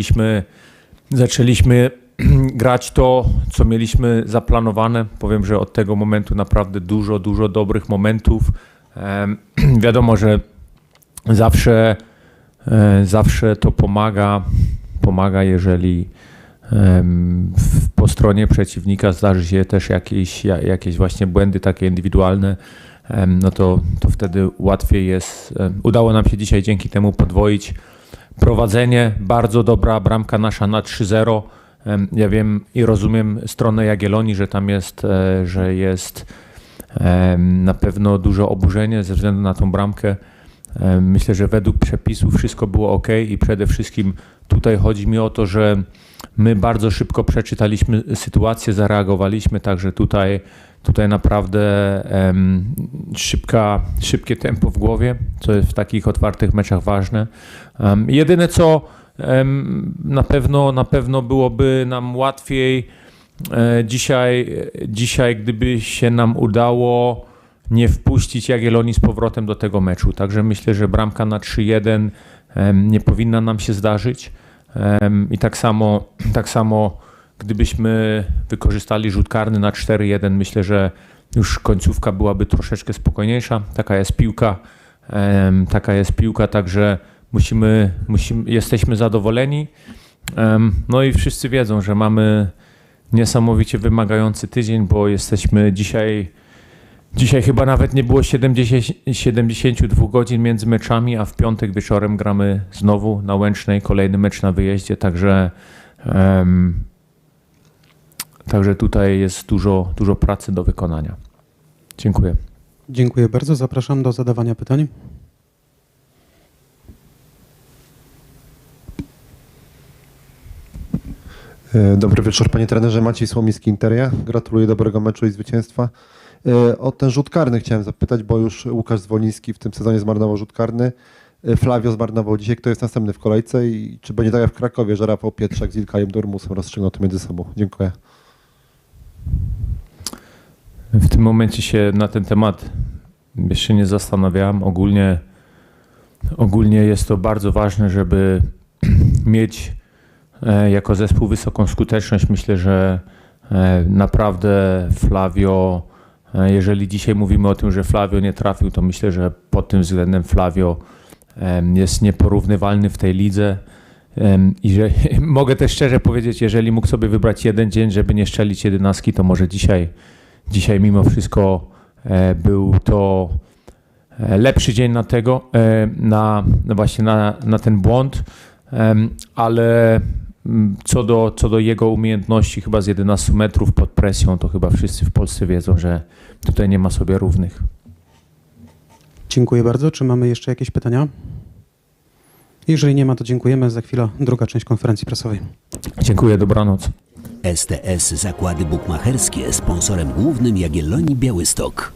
Zaczęliśmy, zaczęliśmy grać to, co mieliśmy zaplanowane. Powiem, że od tego momentu naprawdę dużo, dużo dobrych momentów. Wiadomo, że zawsze, e, zawsze to pomaga, pomaga, jeżeli po stronie przeciwnika zdarzy się też jakieś, ja- jakieś właśnie błędy takie indywidualne, no to, to wtedy łatwiej jest. Udało nam się dzisiaj dzięki temu podwoić prowadzenie, bardzo dobra bramka nasza na 3-0. Em, Ja wiem i rozumiem stronę Jagiellonii, że tam jest, e, że jest na pewno duże oburzenie ze względu na tą bramkę. Myślę, że według przepisów wszystko było ok i przede wszystkim tutaj chodzi mi o to, że my bardzo szybko przeczytaliśmy sytuację, zareagowaliśmy, także tutaj, tutaj naprawdę em, szybka, szybkie tempo w głowie, co jest w takich otwartych meczach ważne. Um, jedyne co em, na pewno na pewno byłoby nam łatwiej e, dzisiaj, dzisiaj, gdyby się nam udało nie wpuścić Jagiellonii z powrotem do tego meczu. Także myślę, że bramka na 3-1 em, nie powinna nam się zdarzyć. I tak samo, tak samo gdybyśmy wykorzystali rzut karny na 4-1, myślę, że już końcówka byłaby troszeczkę spokojniejsza. Taka jest piłka, taka jest piłka, także musimy, musimy, jesteśmy zadowoleni. No i wszyscy wiedzą, że mamy niesamowicie wymagający tydzień, bo jesteśmy dzisiaj, dzisiaj chyba nawet nie było 70, 72 godzin między meczami, a w piątek wieczorem gramy znowu na Łęcznej, kolejny mecz na wyjeździe, także em, także tutaj jest dużo, dużo pracy do wykonania. Dziękuję. Dziękuję bardzo. Zapraszam do zadawania pytań. E, Dobry wieczór panie trenerze, Maciej Słomiński Interia. Gratuluję dobrego meczu i zwycięstwa. E, O ten rzut karny chciałem zapytać, bo już Łukasz Zwoliński w tym sezonie zmarnował rzut karny. E, Flavio zmarnował dzisiaj. Kto jest następny w kolejce i czy będzie tak jak w Krakowie, że Rafał Pietrzak z Ilkajem Durmusem rozstrzygną to między sobą? Dziękuję. W tym momencie się na ten temat jeszcze nie zastanawiałem. Ogólnie, ogólnie jest to bardzo ważne, żeby mieć e, jako zespół wysoką skuteczność. Myślę, że e, naprawdę Flavio, e, jeżeli dzisiaj mówimy o tym, że Flavio nie trafił, to myślę, że pod tym względem Flavio jest nieporównywalny w tej lidze. I że mogę też szczerze powiedzieć, jeżeli mógł sobie wybrać jeden dzień, żeby nie szczelić jedenastki, to może dzisiaj Dzisiaj mimo wszystko e, był to e, lepszy dzień na tego, e, na, no właśnie na, na ten błąd, ale mm, co do, co do jego umiejętności chyba z 11 metrów pod presją, to chyba wszyscy w Polsce wiedzą, że tutaj nie ma sobie równych. Dziękuję bardzo. Czy mamy jeszcze jakieś pytania? Jeżeli nie ma, to dziękujemy. Za chwilę druga część konferencji prasowej. Dziękuję, dobranoc. STS Zakłady Bukmacherskie sponsorem głównym Jagiellonii Białystok.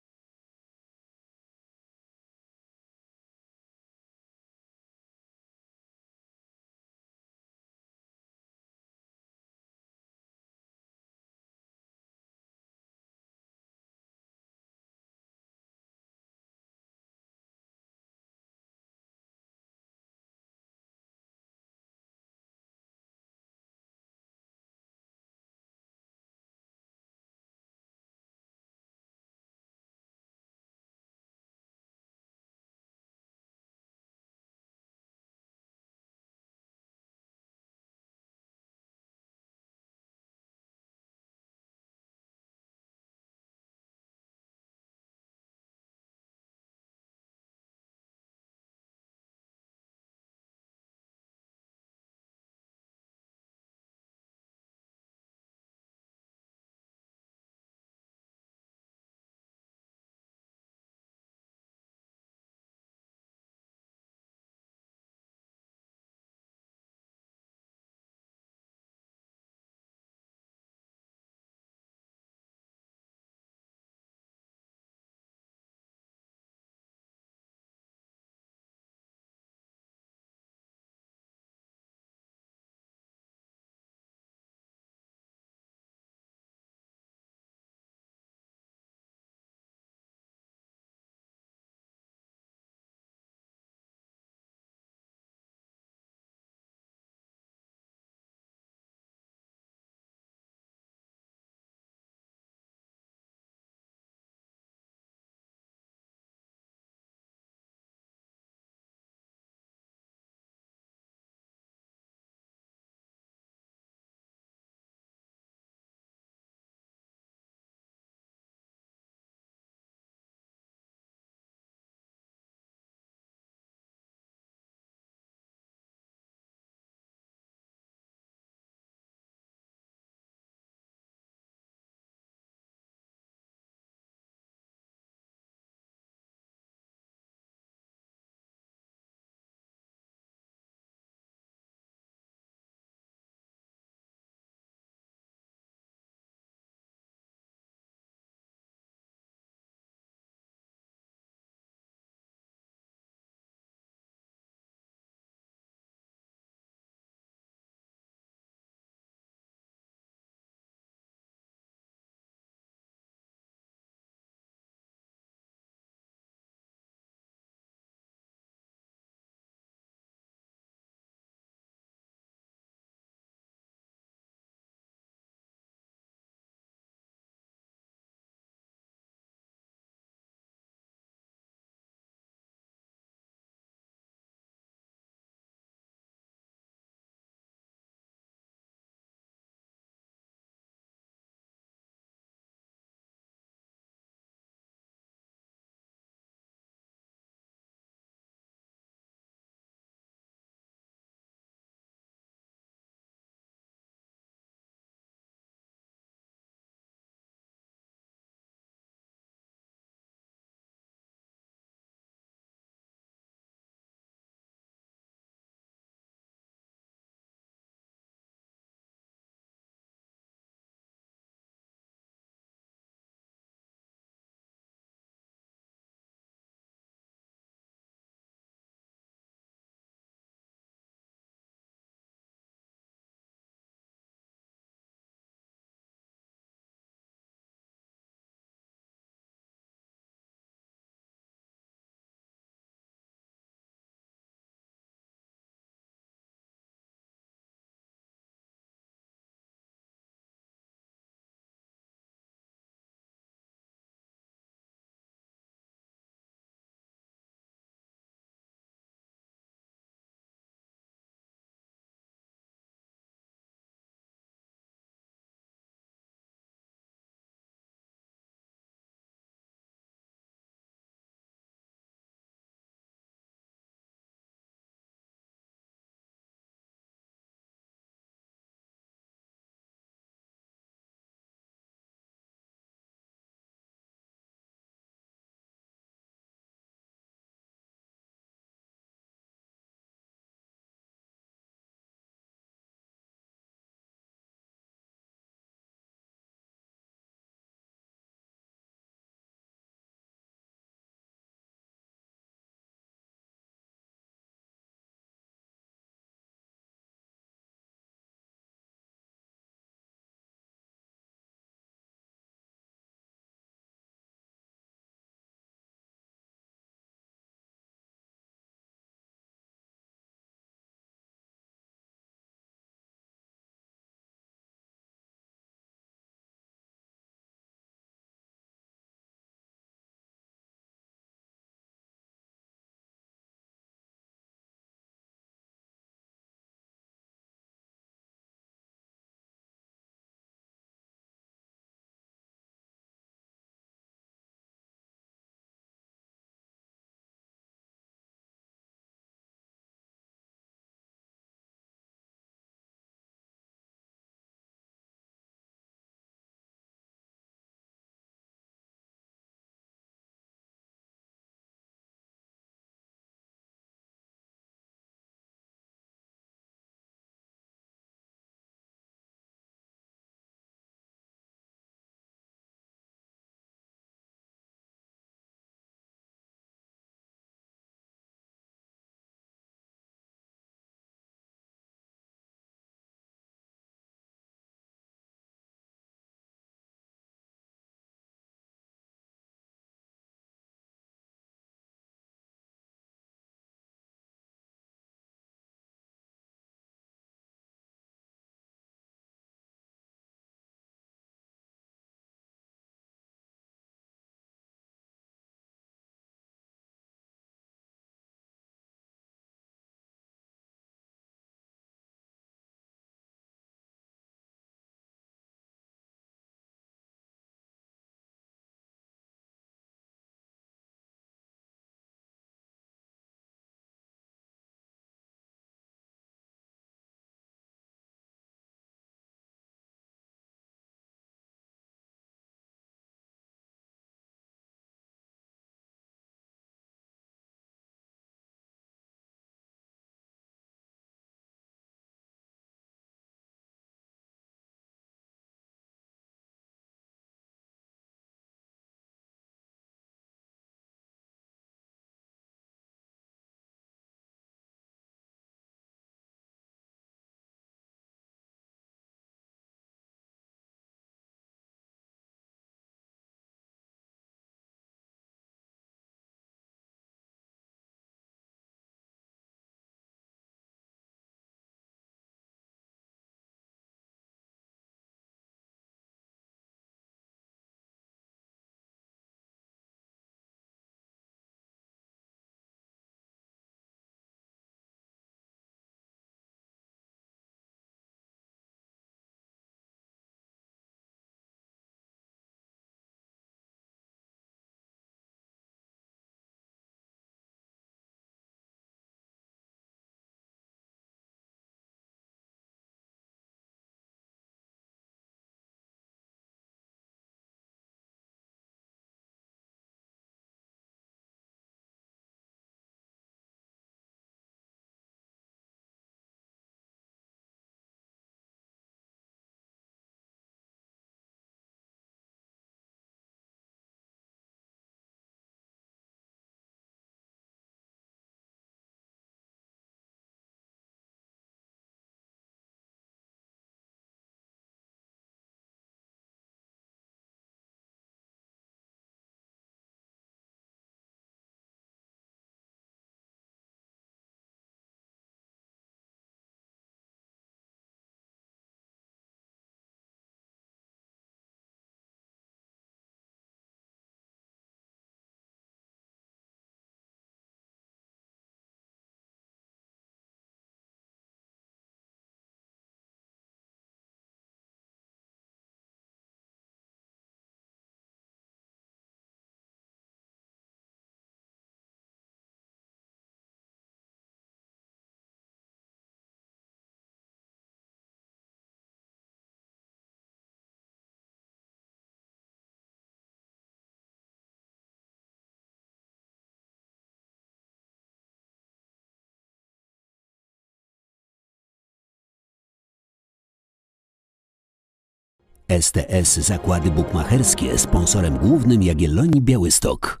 STS Zakłady Bukmacherskie sponsorem głównym Jagiellonii Białystok.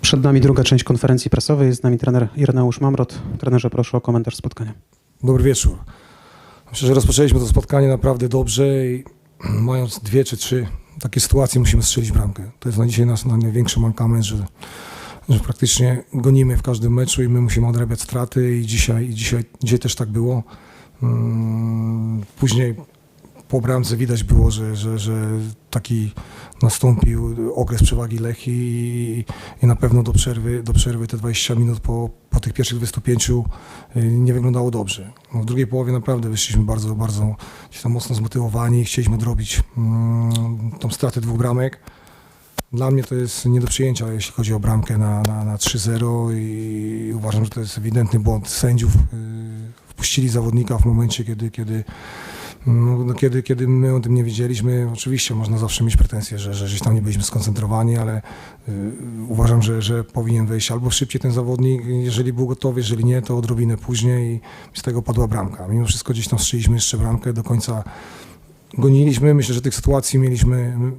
Przed nami druga część konferencji prasowej. Jest z nami trener Ireneusz Mamrot. Trenerze, proszę o komentarz spotkania. Dobry wieczór. Myślę, że rozpoczęliśmy to spotkanie naprawdę dobrze i mając dwie czy trzy takie sytuacje musimy strzelić bramkę. To jest na dzisiaj nasz największy mankament, że, że praktycznie gonimy w każdym meczu i my musimy odrabiać straty i dzisiaj, i dzisiaj, dzisiaj też tak było. Mm, Później po bramce widać było, że, że, że taki nastąpił okres przewagi Lechi i, i na pewno do przerwy, do przerwy te 20 minut po, po tych pierwszych 25 y, nie wyglądało dobrze. No w drugiej połowie naprawdę wyszliśmy bardzo, bardzo tam mocno zmotywowani chcieliśmy odrobić mm, tą stratę dwóch bramek. Dla mnie to jest nie do przyjęcia, jeśli chodzi o bramkę na, na, na 3-0 i uważam, że to jest ewidentny błąd sędziów. Wpuścili zawodnika w momencie, kiedy, kiedy no, no, kiedy, kiedy my o tym nie wiedzieliśmy, oczywiście można zawsze mieć pretensje, że, że gdzieś tam nie byliśmy skoncentrowani, ale y, uważam, że, że powinien wejść albo szybciej ten zawodnik, jeżeli był gotowy, jeżeli nie, to odrobinę później i z tego padła bramka. Mimo wszystko gdzieś tam strzeliśmy jeszcze bramkę, do końca goniliśmy. Myślę, że tych sytuacji mieliśmy mm,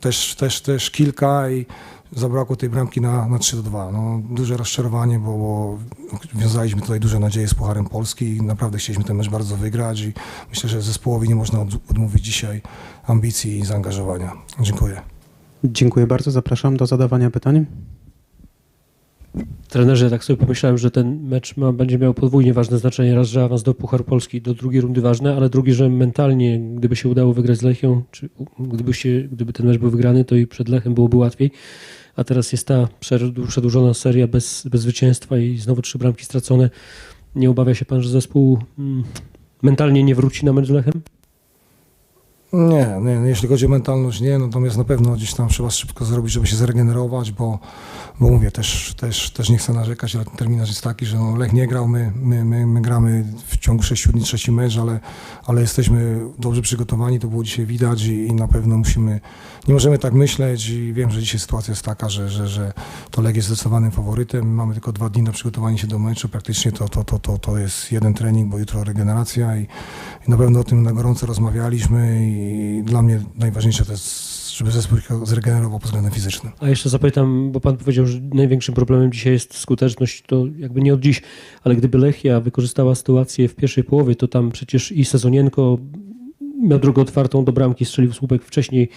też, też, też kilka i zabrakło tej bramki na, na 3 do 2. No, duże rozczarowanie, bo, bo wiązaliśmy tutaj duże nadzieje z Pucharem Polski i naprawdę chcieliśmy ten mecz bardzo wygrać i myślę, że zespołowi nie można od, odmówić dzisiaj ambicji i zaangażowania. Dziękuję. Dziękuję bardzo. Zapraszam do zadawania pytań. Trenerze, tak sobie pomyślałem, że ten mecz ma, będzie miał podwójnie ważne znaczenie. Raz, że awans do Puchar Polski do drugiej rundy ważne, ale drugi, że mentalnie, gdyby się udało wygrać z Lechią, czy gdyby, się, gdyby ten mecz był wygrany, to i przed Lechem byłoby łatwiej. A teraz jest ta przed- przedłużona seria bez, bez zwycięstwa i znowu trzy bramki stracone. Nie obawia się pan, że zespół mm, mentalnie nie wróci na mecz z Lechem? Nie, nie, jeśli chodzi o mentalność, nie, natomiast na pewno gdzieś tam trzeba szybko zrobić, żeby się zregenerować, bo, bo mówię, też, też, też nie chcę narzekać, ale terminarz jest taki, że no Lech nie grał, my, my, my, my gramy w ciągu sześciu dni trzeci mecz, ale, ale jesteśmy dobrze przygotowani, to było dzisiaj widać i, i na pewno musimy, nie możemy tak myśleć i wiem, że dzisiaj sytuacja jest taka, że, że, że to Lech jest zdecydowanym faworytem, mamy tylko dwa dni na przygotowanie się do meczu, praktycznie to, to, to, to, to jest jeden trening, bo jutro regeneracja i, i na pewno o tym na gorąco rozmawialiśmy i dla mnie najważniejsze to jest, żeby zespół się zregenerował pod względem fizycznym. A jeszcze zapytam, bo pan powiedział, że największym problemem dzisiaj jest skuteczność, to jakby nie od dziś, ale gdyby Lechia wykorzystała sytuację w pierwszej połowie, to tam przecież i Sezonienko miał drogę otwartą do bramki, strzelił słupek wcześniej,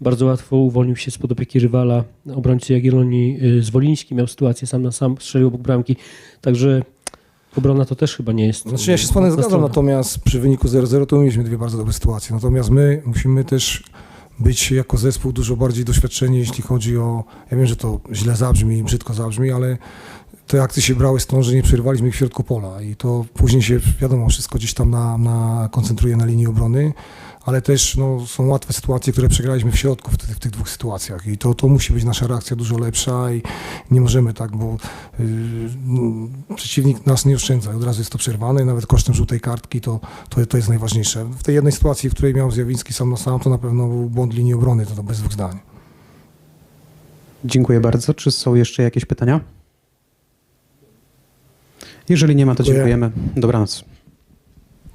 bardzo łatwo uwolnił się spod opieki rywala, obrońcy Jagiellonii y, Zwoliński miał sytuację sam na sam, strzelił obok bramki, także obrona to też chyba nie jest... Znaczy ja się z panem zgadzam, strona. natomiast przy wyniku 0-0 to mieliśmy dwie bardzo dobre sytuacje. Natomiast my musimy też być jako zespół dużo bardziej doświadczeni, jeśli chodzi o. Ja wiem, że to źle zabrzmi, brzydko zabrzmi, ale te akcje się brały stąd, że nie przerywaliśmy ich w środku pola i to później się, wiadomo, wszystko gdzieś tam na, na, koncentruje na linii obrony, ale też no, są łatwe sytuacje, które przegraliśmy w środku w, tych- w tych dwóch sytuacjach i to, to musi być nasza reakcja dużo lepsza i nie możemy tak, bo yy, no, przeciwnik nas nie oszczędza, od razu jest to przerwane, nawet kosztem żółtej kartki to, to, to jest najważniejsze. W tej jednej sytuacji, w której miał Zjawiński sam na sam, to na pewno był błąd linii obrony, to, to bez dwóch zdań. Dziękuję bardzo. Czy są jeszcze jakieś pytania? Jeżeli nie ma, to dziękujemy. Dobranoc.